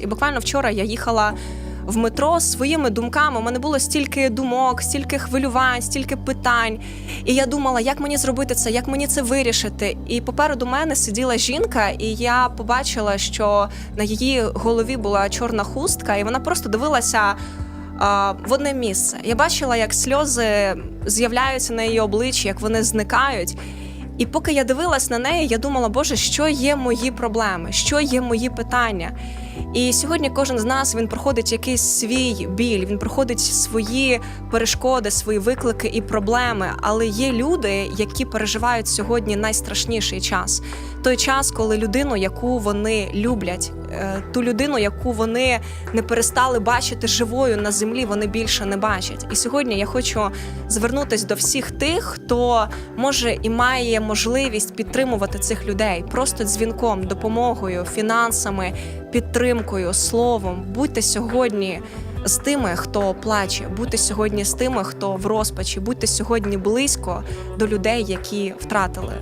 І буквально вчора я їхала в метро з своїми думками. У мене було стільки думок, стільки хвилювань, стільки питань. І я думала, як мені зробити це, як мені це вирішити. І попереду мене сиділа жінка, і я побачила, що на її голові була чорна хустка, і вона просто дивилася. В одне місце я бачила, як сльози з'являються на її обличчі, як вони зникають. І поки я дивилась на неї, я думала, Боже, що є мої проблеми, що є мої питання. І сьогодні кожен з нас він проходить якийсь свій біль, він проходить свої перешкоди, свої виклики і проблеми. Але є люди, які переживають сьогодні найстрашніший час. Той час, коли людину, яку вони люблять, е, ту людину, яку вони не перестали бачити живою на землі, вони більше не бачать. І сьогодні я хочу звернутися до всіх тих, хто може і має можливість підтримувати цих людей просто дзвінком, допомогою, фінансами, підтримкою, словом. Будьте сьогодні. З тими, хто плаче, будьте сьогодні з тими, хто в розпачі, будьте сьогодні близько до людей, які втратили